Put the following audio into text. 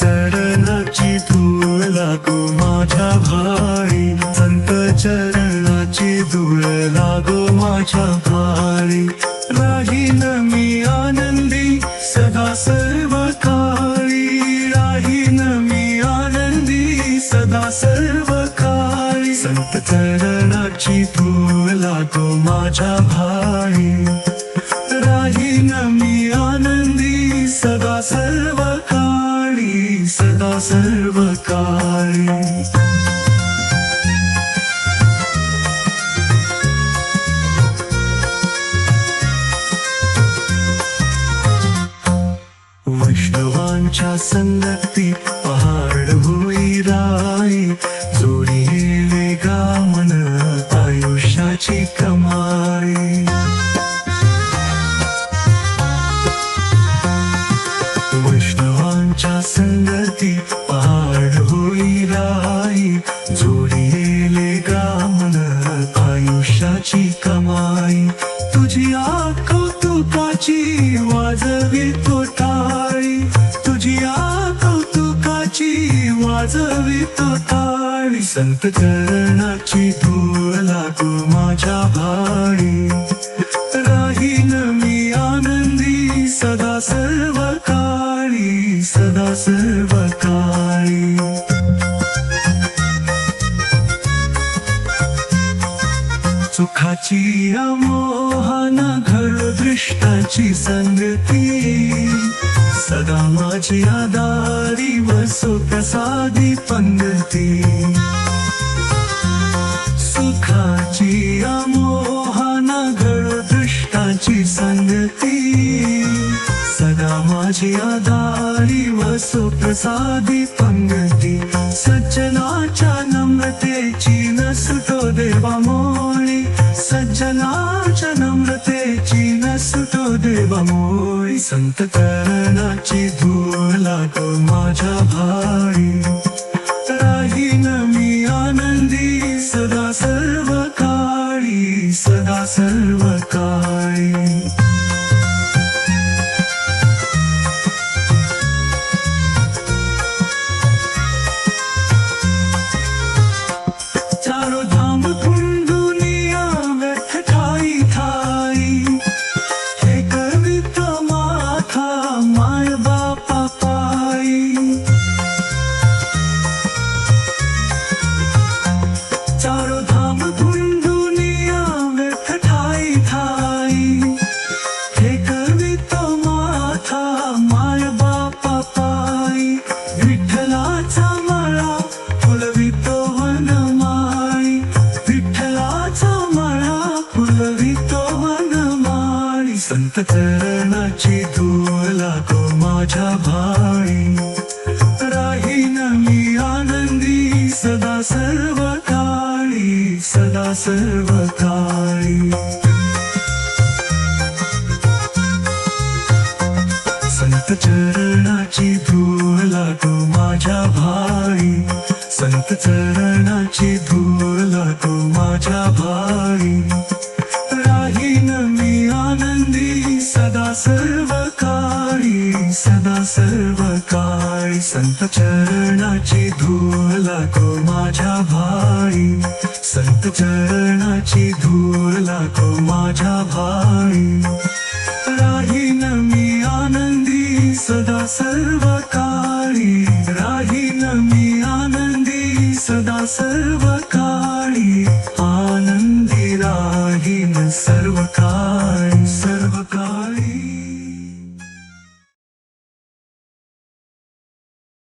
चरणाची धूळ लागो माझ्या भारी. संत चरणाची धूळ लागो माझ्या भारी. राहीन मी आनंदी सदा सर्व काळी राहीन मी आनंदी सदा सर्व काळी संत चरणाची धूळ लागो माझ्या भारी. वैष्णवांच्या संगती पहाड होई राई. जोडी गा मन आयुष्याची कमाई. वैष्णवांच्या संगती पहाड होई राई. जोडी गा मन आयुष्याची कमाई. तुझी आ वाजवितो. वाजवी ताळी संत चरणाची धूळ लागू माझ्या भाळी राहीन मी आनंदी सदा सर्व काळी सदा सर्व काळी सुखाची अमोहन घर दृष्टाची संगती सदा माझी आदा वसो प्रसादी पंगती सुखाची अमोहन घर दृष्टाची संगती। सदा माझी आधारी सज्जना च नम्रते न सुतो देव मय सज्जना च नम्रते न सुतो देव मोय सन्ततना धूलादो मा भ संत चरणाची धूळ लागो माझ्या भाळी. राहीन मी आनंदी सदा सर्व काळी सदा सर्व काळी संत चरणाची धूळ लागो माझ्या भाई संत चरणाची धूळ लागो माझ्या भाई सर्व काळी संत चरणाची धूळ लागो माझ्या भाई संत चरणाची धूळ लागो माझ्या भाई राहीन मी आनंदी सदा सर्व काळी. राहीन मी आनंदी सदा सर्व काळी. आनंदी राहीन सर्व काळी.